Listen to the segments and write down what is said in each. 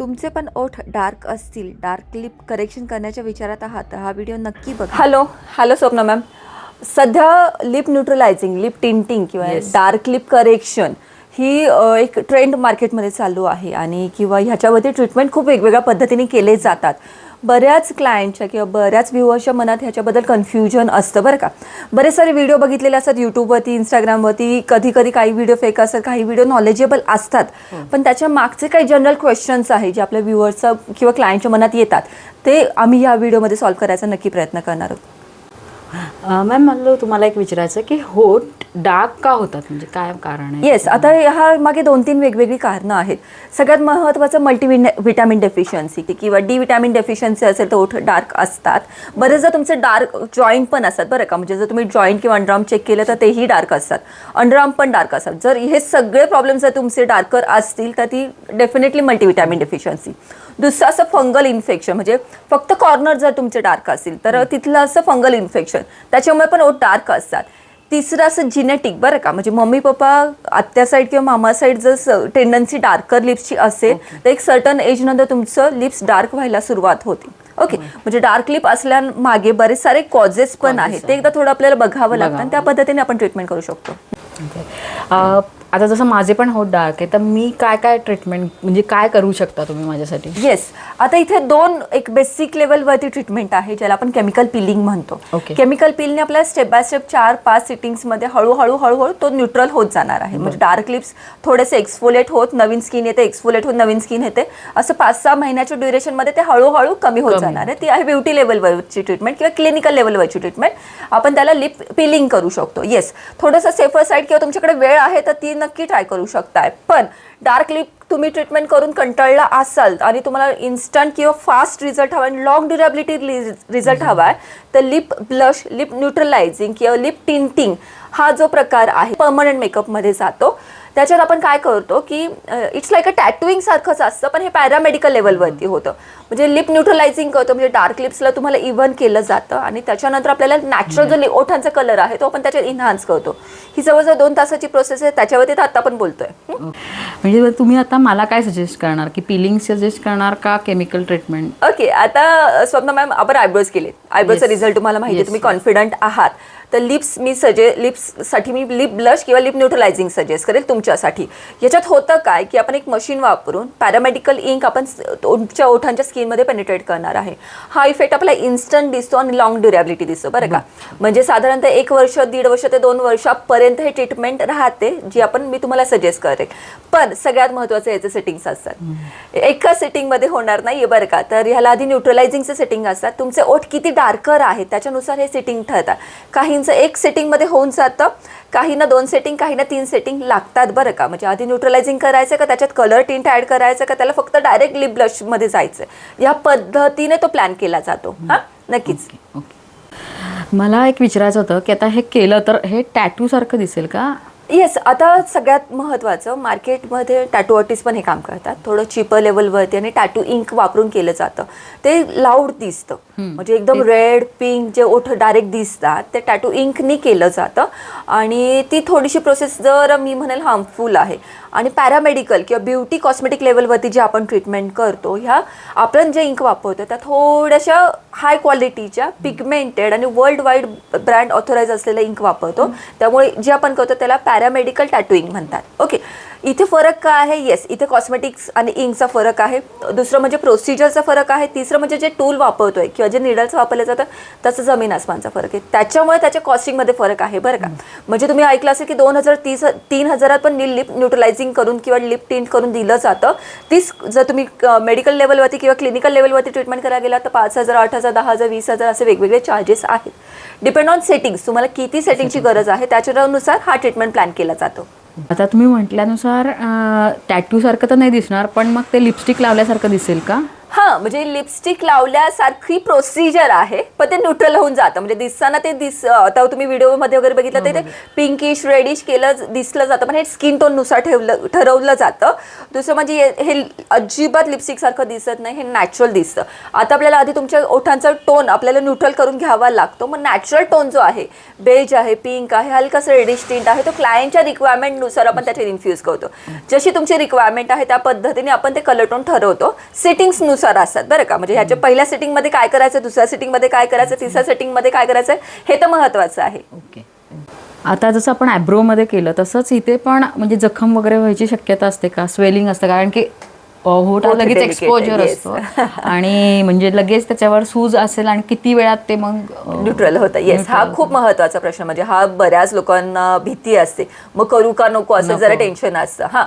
तुमचे पण ओठ डार्क असतील डार्क लिप करेक्शन करण्याच्या विचारात आहात हा व्हिडिओ नक्की बघा. Hello hello Swapna ma'am. सध्या लिप न्यूट्रलायझिंग लिप टिंटिंग किंवा. डार्क लिप करेक्शन ही एक ट्रेंड मार्केटमध्ये चालू आहे आणि किंवा ह्याच्यावरती ट्रीटमेंट खूप वेगवेगळ्या पद्धतीने केले जातात. बऱ्याच क्लायंटच्या किंवा बऱ्याच व्ह्युअर्सच्या मनात ह्याच्याबद्दल कन्फ्युजन असतं बरं का. बरेच सारे व्हिडिओ बघितलेले असतात यूट्यूबवरती इंस्टाग्रामवरती कधी कधी काही व्हिडिओ फेक असतात काही व्हिडिओ नॉलेजेबल असतात. पण त्याच्या मागचे काही जनरल क्वेश्चन्स आहेत जे आपल्या व्ह्युअर्सचा किंवा क्लायंटच्या मनात येतात. ते आम्ही या व्हिडिओमध्ये सॉल्व्ह करायचा नक्की प्रयत्न करणार आहोत. मॅम म्हणलो तुम्हाला एक विचारायचं की होट डार्क का होतात? म्हणजे काय कारण आहे? येस आता ह्या मागे दोन तीन वेगवेगळी कारणं आहेत. सगळ्यात महत्त्वाचं मल्टी विटॅमिन डेफिशियन्सी किंवा डी विटॅमिन डेफिशियन्सी असेल तर ओठ डार्क असतात. बरेचदा तुमचे डार्क जॉईंट पण असतात बरं का म्हणजे जर तुम्ही जॉईंट किंवा अंडरआर्म चेक केलं तर तेही डार्क असतात. अंडरआर्म पण डार्क असतात. जर हे सगळे प्रॉब्लेम जर तुमचे डार्कर असतील तर ती डेफिनेटली मल्टीविटॅमिन डेफिशियन्सी दुसरं असं फंगल इन्फेक्शन म्हणजे फक्त कॉर्नर जर तुमचे डार्क असतील तर तिथलं असं फंगल इन्फेक्शन त्याच्यामुळे पण ओठ डार्क असतात. तिसरं असं जिनेटिक बरं का म्हणजे मम्मी पप्पा आत्या साईड किंवा मामा साईड जर टेंडन्सी डार्कर लिप्सची असेल तर एक सर्टन एज नंतर तुमचं लिप्स डार्क व्हायला सुरुवात होते. ओके म्हणजे डार्क लिप असल्या मागे बरेच सारे कॉजेस पण आहेत. ते एकदा थोडं आपल्याला बघावं लागतं आणि त्या पद्धतीने आपण ट्रीटमेंट करू शकतो. आता जसं माझे पण होट डार्क आहे तर मी काय काय ट्रीटमेंट म्हणजे काय करू शकता तुम्ही माझ्यासाठी? येस आता इथे दोन एक बेसिक लेवलवरती ट्रीटमेंट आहे ज्याला आपण केमिकल पिलिंग म्हणतो. Okay. केमिकल पिलने आपल्याला स्टेप बाय स्टेप चार पाच सिटिंग्समध्ये हळूहळू हळूहळू तो न्यूट्रल होत जाणार आहे. म्हणजे डार्क लिप्स थोडेसे एक्सफोलेट होत नवीन स्किन येते एक्सफोलेट होत नवीन स्किन येते. असं पाच सहा महिन्याच्या ड्युरेशनमध्ये ते हळूहळू कमी होत जाणार आहे. ती आहे ब्युटी लेवलवरची ट्रीटमेंट किंवा क्लिनिकल लेवलवरची ट्रीटमेंट आपण त्याला लिप पिलिंग करू शकतो. येस थोडंसं सेफर साईड किंवा तुमच्याकडे वेळ आहे तर ती नक्की ट्राय करू शकताय. पण डार्क लिप तुम्ही ट्रीटमेंट करून कंटाळला असाल आणि तुम्हाला इन्स्टंट किंवा फास्ट रिझल्ट हवा आणि लॉंग ड्युरेबिलिटी रिझल्ट हवा आहे तर लिप ब्लश लिप न्यूट्रलायझिंग किंवा लिप टिंटिंग हा जो प्रकार आहे परमनंट मेकअपमध्ये जातो. त्याच्यात आपण काय करतो की इट्स लाईक अ टॅटुईंग सारखंच असतं पण हे पॅरामेडिकल लेवलवरती होतं. म्हणजे लिप न्यूट्रलायझिंग करतो म्हणजे डार्क लिप्सला तुम्हाला इव्हन केलं जातं आणि त्याच्यानंतर आपल्याला नॅचरल जो ओठांचा कलर आहे तो आपण त्याच्यात इन्हान्स करतो. ही जवळजवळ दोन तासाची प्रोसेस आहे त्याच्यावरती तर आता आपण बोलतोय? म्हणजे तुम्ही आता मला काय सजेस्ट करणार? की पिलिंग सजेस्ट करणार का केमिकल ट्रीटमेंट ओके आता स्वप्ना मॅम आपण आयब्रोज केले आयब्रोजचा. रिझल्ट तुम्हाला माहिती तुम्ही. कॉन्फिडंट आहात. तर लिप्स मी सजे लिप्ससाठी मी लिप ब्लश किंवा लिप न्यूट्रलायझिंग सजेस्ट करेल तुमच्यासाठी. याच्यात होतं काय की आपण एक मशीन वापरून पॅरामेडिकल इंक आपण तुमच्या ओठांच्या स्किनमध्ये पेनिट्रेट करणार आहे. हा इफेक्ट आपला इन्स्टंट दिसतो आणि लॉंग ड्युरेबिलिटी दिसतो बरं का? म्हणजे साधारणतः एक वर्ष दीड वर्ष ते दोन वर्षापर्यंत हे ट्रीटमेंट राहते जी आपण मी तुम्हाला सजेस्ट करेल. पण सगळ्यात महत्त्वाचं याचे सेटिंग्स असतात. एका सेटिंगमध्ये होणार नाही बरं का? तर ह्याला आधी न्यूट्रलायझिंगचे सेटिंग असतात. तुमचे ओठ किती डार्कर आहेत त्याच्यानुसार हे सेटिंग ठरतात. काहींचं एक सेटिंगमध्ये होऊन जातं. काहींना दोन सेटिंग काहींना तीन सेटिंग लागतात बरं का? म्हणजे आधी न्यूट्रलायझिंग करायचं का? त्याच्यात कलर टिंट ॲड करायचं का? त्याला फक्त डायरेक्ट लिप ब्लशमध्ये जायचं या पद्धतीने तो प्लॅन केला जातो. हां. नक्कीच. मला एक विचारायचं होतं की आता हे केलं तर हे टॅटू सारखं दिसेल का? येस आता सगळ्यात महत्त्वाचं मार्केटमध्ये टॅटू आर्टिस्ट पण हे काम करतात. थोडं चिपर लेवलवरती आणि टॅटू इंक वापरून केलं जातं. ते लाऊड दिसतं. म्हणजे एकदम रेड पिंक जे ओठ डायरेक्ट दिसतात ते टॅटू इंकनी केलं जातं. आणि ती थोडीशी प्रोसेस जर मी म्हणेल हार्मफुल आहे. आणि पॅरामेडिकल किंवा ब्युटी कॉस्मेटिक लेवलवरती जे आपण ट्रीटमेंट करतो ह्या आपण जे इंक वापरतो त्या थोड्याशा हाय क्वालिटीच्या पिगमेंटेड आणि वर्ल्ड वाईड ब्रँड ऑथोराईज असलेलं इंक वापरतो. त्यामुळे जे आपण करतो त्याला पॅरामेडिकल टॅटुईंग म्हणतात. ओके इथे फरक काय आहे? येस इथे कॉस्मेटिक्स आणि इंकचा फरक आहे. दुसरं म्हणजे प्रोसिजरचा फरक आहे. तिसरं म्हणजे जे टूल वापरतोय किंवा जे निडल्स वापरलं जातं त्याचं जमीन आसमानचा फरक आहे. त्याच्यामुळे त्याच्या कॉस्टिंगमध्ये फरक आहे बरं का. म्हणजे तुम्ही ऐकलं असेल की दोन हजार तीस तीन हजारात पण लिप न्यूट्रलायझिंग करून किंवा लिप टिंट करून दिलं जातं. तीच जर तुम्ही मेडिकल लेवलवरती किंवा क्लिनिकल लेवलवरती ट्रीटमेंट करायला गेला तर पाच हजार आठ हजार दहा हजार वीस हजार असे वेगवेगळे चार्जेस आहेत. डिपेंड ऑन सेटिंग्स तुम्हाला किती सेटिंगची गरज आहे त्याच्यानुसार हा ट्रीटमेंट प्लॅन केला जातो. आता तुम्ही म्हटल्यानुसार टॅटू सारखं तर नाही दिसणार पण मग ते लिपस्टिक लावल्यासारखं दिसेल का? हा म्हणजे लिपस्टिक लावल्यासारखी प्रोसिजर आहे. पण ते न्यूट्रल होऊन जातं. म्हणजे दिसताना ते दिस आता तुम्ही व्हिडिओमध्ये वगैरे बघितलं तर ते पिंकिश रेडिश केलं दिसलं जातं. पण हे स्किन टोननुसार ठेवलं ठरवलं जातं. दुसरं म्हणजे हे- अजिबात लिपस्टिक सारखं दिसत नाही हे नॅचरल दिसतं. आता आपल्याला आधी तुमच्या ओठांचा टोन आपल्याला न्यूट्रल करून घ्यावा लागतो. मग नॅचरल टोन जो आहे बेज आहे पिंक आहे हलकासा रेडिश टिंट आहे तो क्लायंटच्या रिक्वायरमेंटनुसार आपण त्याच्यात इन्फ्यूज करतो. जशी तुमची रिक्वायरमेंट आहे त्या पद्धतीने आपण ते कलर टोन ठरवतो. सेटिंग्सनुसार असतात बरं का? म्हणजे ह्याच्या पहिल्या सेटिंगमध्ये काय करायचं दुसऱ्या सेटिंगमध्ये काय करायचं? तिसऱ्या सेटिंगमध्ये काय करायचं हे तर महत्त्वाचं आहे. ओके. आता जसं आपण ॲब्रोमध्ये केलं तसंच इथे पण म्हणजे जखम वगैरे व्हायची शक्यता असते का? स्वेलिंग असतं कारण की होठ लगेच एक्सपोजर. असतो. आणि म्हणजे लगेच त्याच्यावर सूज असेल आणि किती वेळात ते मग न्यूट्रल होतं. येस हा खूप महत्त्वाचा प्रश्न. म्हणजे हा बऱ्याच लोकांना भीती असते. मग करू का नको असं जरा टेन्शन असतं. हा.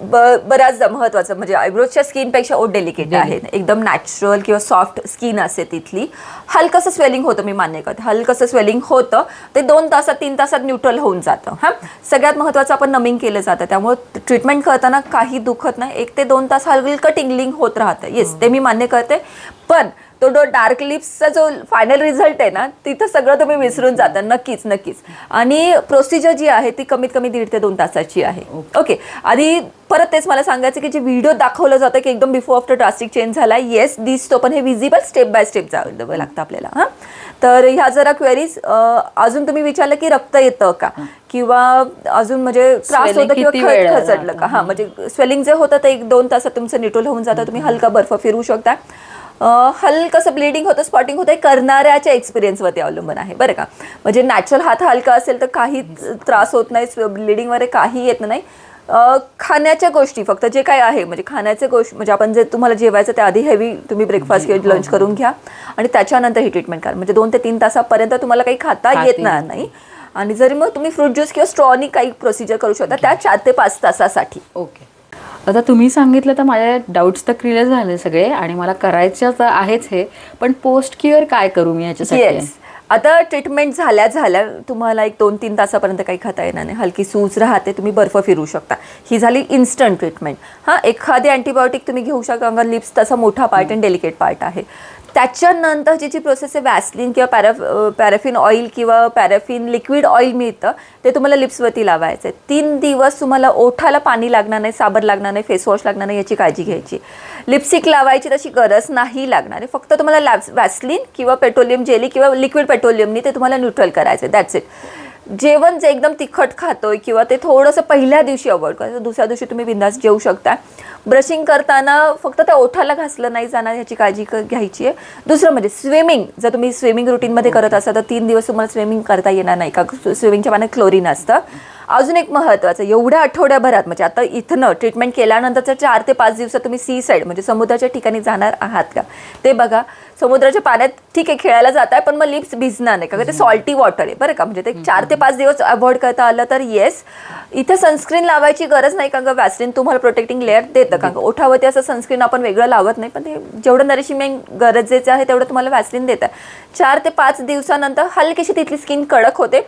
ब- बऱ्याचदा महत्वाचं म्हणजे आयब्रोजच्या स्किनपेक्षा ओट डेलिकेट आहे एकदम नॅचरल किंवा सॉफ्ट स्किन असते तिथली. हलकंसं स्वेलिंग होतं मी मान्य करते. हलकंसं स्वेलिंग होतं ते दोन तासात तीन तासात न्यूट्रल होऊन जातं. हां. सगळ्यात महत्त्वाचं आपण नमिंग केलं जातं. त्यामुळे ट्रीटमेंट करताना काही दुखत नाही. एक ते दोन तास हलकं टिंगलिंग होत राहतं. येस ते मी मान्य करते. पण तो जो डार्क लिप्सचा जो फायनल रिझल्ट आहे ना तिथं सगळं तुम्ही विसरून जाता. नक्कीच नक्कीच. आणि प्रोसिजर जी आहे ती कमीत कमी दीड ते दोन तासाची आहे. ओके आणि परत तेच मला सांगायचं की जे व्हिडिओ दाखवलं जातं की एकदम बिफोर आफ्टर ड्रास्टिक चेंज झाला येस दिसतो पण हे विजिबल स्टेप बाय स्टेप जावं लागतं आपल्याला हां? तर ह्या जरा क्वेरीज अजून तुम्ही विचारलं की रक्त येतं का? किंवा अजून म्हणजे त्रास होतं किंवा खचडलं का? हा म्हणजे स्वेलिंग जे होतं ते एक दोन तासात तुमचं निटोल होऊन जातं. तुम्ही हलका बर्फ फिरू शकता. हलकंसं ब्लिडिंग होतं स्पॉटिंग होतं करणाऱ्याच्या एक्सपिरियन्सवरती अवलंबून आहे. बरं का? म्हणजे नॅचरल हात हलका असेल तर काही त्रास होत नाही. ब्लिडिंग वगैरे काही येत नाही. खाण्याच्या गोष्टी फक्त जे काय आहे म्हणजे खाण्याचे गोष्ट म्हणजे आपण जे तुम्हाला जेवायचं त्या आधी हेवी तुम्ही ब्रेकफास्ट किंवा लंच करून घ्या. आणि त्याच्यानंतर ही ट्रीटमेंट करा. म्हणजे दोन ते तीन तासापर्यंत तुम्हाला काही खाता येत नाही. आणि जरी मग तुम्ही फ्रूट ज्यूस किंवा स्ट्रॉनी काही प्रोसिजर करू शकता त्या चार ते पाच तासासाठी. ओके. आता तुम्ही सांगितलं तर माझ्या डाऊट्स तर क्लिअर झाले सगळे आणि मला करायचं तर आहेच हे. पण पोस्ट क्युअर काय करू मी याच्यासाठी? येस आता ट्रीटमेंट झाल्या झाल्या तुम्हाला एक दोन तीन तासापर्यंत काही खाता येणार नाही. हलकी सूज राहते तुम्ही बर्फ फिरू शकता. ही झाली इन्स्टंट ट्रीटमेंट हां एखादी अँटीबायोटिक तुम्ही घेऊ शकता कारण लिप्स तसा मोठा पार्ट आणि डेलिकेट पार्ट आहे. त्याच्यानंतर जी जी प्रोसेस आहे वॅसलिन किंवा पॅराफ पॅराफिन ऑइल किंवा पॅराफिन लिक्विड ऑइल मिळतं ते तुम्हाला लिप्सवरती लावायचं आहे तीन दिवस तुम्हाला ओठाला पाणी लागणार नाही साबर लागणार नाही फेसवॉश लागणार नाही याची काळजी घ्यायची. लिपस्टिक लावायची तशी गरज नाही लागणार. आहे फक्त तुम्हाला लॅब्स वॅसलिन किंवा पेट्रोलियम जेली किंवा लिक्विड पेट्रोलियमनी ते तुम्हाला न्यूट्रल करायचं दॅट्स इट जेवण जे एकदम तिखट खातोय किंवा ते थोडंसं पहिल्या दिवशी अवॉइड करायचं दुसऱ्या दिवशी तुम्ही बिंदास जेवू शकता. ब्रशिंग करताना फक्त त्या ओठाला घासलं नाही जाणार ह्याची काळजी घ्यायची आहे. दुसरं म्हणजे स्विमिंग. जर तुम्ही स्विमिंग रुटीनमध्ये करत असाल तर तीन दिवस तुम्हाला स्विमिंग करता येणार नाही का? स्विमिंगच्या पाण्यात क्लोरीन असतं. अजून एक महत्त्वाचं एवढ्या आठवड्याभरात म्हणजे आता इथनं ट्रीटमेंट केल्यानंतरच्या चार ते पाच दिवसात तुम्ही सी साईड म्हणजे समुद्राच्या ठिकाणी जाणार आहात का? ते बघा. समुद्राच्या पाण्यात ठीक आहे खेळायला जात आहे पण मग लिप्स भिजणार नाही. का ते सॉल्टी वॉटर आहे बरं का? म्हणजे ते चार ते पाच दिवस अवॉइड करता आलं तर येस इथे सनस्क्रीन लावायची गरज नाही कारण का वॅसलिन तुम्हाला प्रोटेक्टिंग लेअर देतं कारण का ओठावरती असं सनस्क्रीन आपण वेगळं लावत नाही पण ते जेवढं नरिशिमेंट गरजेचं आहे तेवढं तुम्हाला वॅसलिन देतं. चार ते पाच दिवसानंतर हलकीशी तिथली स्किन कडक होते.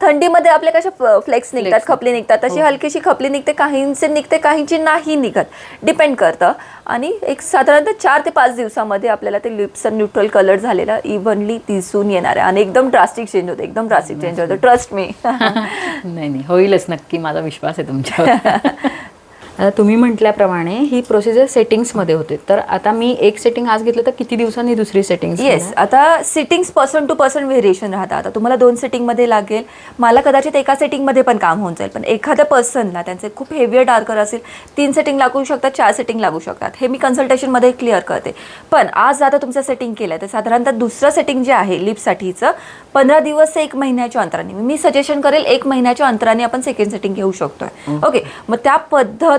थंडीमध्ये आपल्या कशा फ्लेक्स निघतात खपली निघतात. तशी हलकीशी खपली निघते काहींचे निघते काहींची नाही निघत. डिपेंड करतं. आणि एक साधारणतः चार ते पाच दिवसामध्ये आपल्याला ते लिप्स न्यूट्रल कलर झालेला इव्हनली दिसून येणार आहे. आणि एकदम ड्रास्टिक चेंज होतं. एकदम ड्रास्टिक चेंज होतं. ट्रस्ट मी नाही नाही. होईलच नक्की. माझा विश्वास आहे तुमच्यावर. आता तुम्ही म्हटल्याप्रमाणे ही प्रोसिजर सेटिंग्समध्ये होते. तर आता मी एक सेटिंग आज घेतलं तर किती दिवसांनी दुसरी सेटिंग येस आता settings person to person variation राहतात आता तुम्हाला दोन सेटिंगमध्ये लागेल. मला कदाचित एका सेटिंगमध्ये पण काम होऊन जाईल. पण एखाद्या पर्सनला त्यांचे खूप हेवियर डार्कर असेल तीन सेटिंग लागू शकतात चार सेटिंग लागू शकतात. हे मी कन्सल्टेशनमध्ये क्लिअर करते. पण आज आता तुमचं सेटिंग केलं तर साधारणतः दुसरं सेटिंग जे आहे लिपसाठीचं पंधरा दिवस ते एक महिन्याच्या अंतराने. मी सजेशन करेल एक महिन्याच्या अंतराने आपण सेकंड सेटिंग घेऊ शकतोय. ओके. मग त्या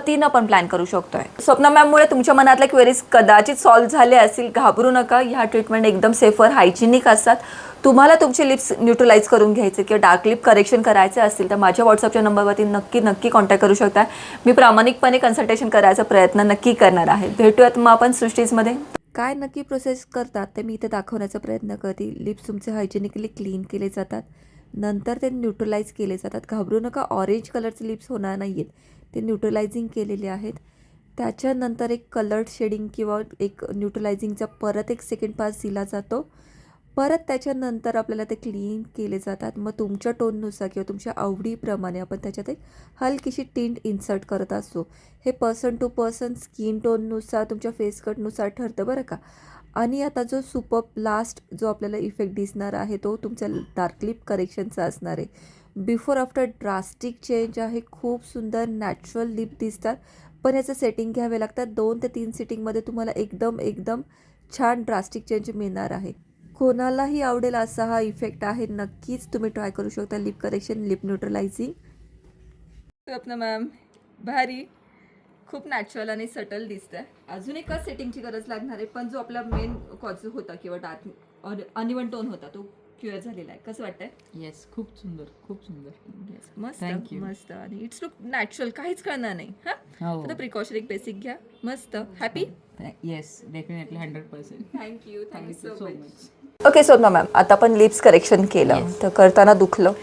पद्धतीनं आपण प्लॅन करू शकतोय. स्वप्ना मॅममुळे तुमच्या मनातल्या क्वेरीज कदाचित सॉल्व्ह झाले असतील. घाबरू नका. ह्या ट्रीटमेंट एकदम सेफर हायजिनिक असतात. तुम्हाला तुमचे लिप्स न्यूट्रलाइज करून घ्यायचे किंवा डार्क लिप करेक्शन करायचे असतील तर माझ्या व्हॉट्सअपच्या नंबरवरती नक्की नक्की कॉन्टॅक्ट करू शकता. मी प्रामाणिकपणे कन्सल्टेशन करायचा प्रयत्न नक्की करणार आहे. भेटूयात मग आपण सृष्टीजमध्ये. काय नक्की प्रोसेस करतात ते मी इथे दाखवण्याचा प्रयत्न करते लिप्स तुमचे हायजेनिकली क्लीन केले जातात. नंतर ते न्यूट्रलाइज केले जातात. घाबरू नका. ऑरेंज कलरचे लिप्स होणार नाही आहेत ते न्यूट्रलायझिंग केलेले आहेत. त्याच्यानंतर एक कलर्ड शेडिंग किंवा एक न्यूट्रलायझिंगचा परत एक सेकंड पास दिला जातो. परत त्याच्यानंतर आपल्याला ते क्लीन केले जातात. मग तुमच्या टोननुसार किंवा तुमच्या आवडीप्रमाणे आपण त्याच्यात एक हलकीशी टिंट इन्सर्ट करत असतो हे पर्सन टू पर्सन स्किन टोननुसार तुमच्या फेस कटनुसार ठरतं बरं का? आणि आता जो सुपर लास्ट जो आपल्याला इफेक्ट दिसणार आहे तो तुमच्या डार्क लिप करेक्शनचा असणार आहे. बिफोर आफ्टर ड्रास्टिक चेंज आहे खूप सुंदर नॅचरल लिप दिसतात. पण याचं सेटिंग घ्यावे लागतात. दोन ते तीन सिटिंगमध्ये तुम्हाला एकदम एकदम छान ड्रास्टिक चेंज मिळणार आहे. कोणालाही आवडेल असा हा इफेक्ट आहे नक्कीच तुम्ही ट्राय करू शकता लिप करेक्शन लिप न्यूट्रलायझिंग. स्वप्न मॅम भारी. खूप नॅचरल आणि सटल दिसतंय. अजून एका सेटिंगची गरज लागणार आहे पण जो आपला मेन कॉज होता किंवा डार्क अनिवन टोन होता तो क्युअर झालेला आहे. कसं वाटतंय? येस खूप सुंदर खूप सुंदर. मस्त Thank you. मस्त. आणि इट्स लुक नॅचरल काहीच कळणार नाही. हा? हो. प्रिकॉशन एक बेसिक घ्या. मस्त. Happy yes definitely hundred percent thank you thank you so much okay Sonma ma'am आता आपण लिप्स करेक्शन केलं. तर करताना दुखलं.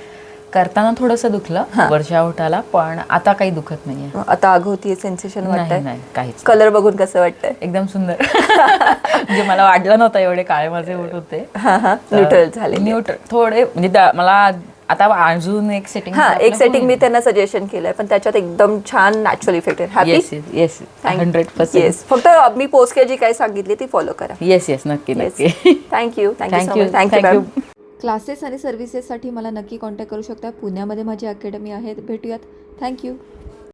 करताना थोडंसं दुखलं वर्षा उठाला पण आता काही दुखत नाहीये. आता आग होतीये सेन्सेशन वाटतंय? नाही काहीच कलर बघून कसं वाटतंय? एकदम सुंदर. म्हणजे मला वाटलं नव्हतं एवढे काळे माझे होत होते. हा हा. न्यूट्रल झाले न्यूट्रल थोडे म्हणजे मला आता अजून एक सेटिंग हा एक सेटिंग मी त्यांना सजेशन केलंय पण त्याच्यात एकदम छान नॅचरल इफेक्ट आहे. Happy yes yes hundred percent yes फक्त मी पोस्ट जी काही सांगितली ती फॉलो करा. येस येस नक्की नक्की. Thank you thank you you. क्लासेस आणि सर्व्हिसेससाठी मला नक्की कॉन्टॅक्ट करू शकता. पुण्यामध्ये माझी अकॅडमी आहे. भेटूयात. थँक्यू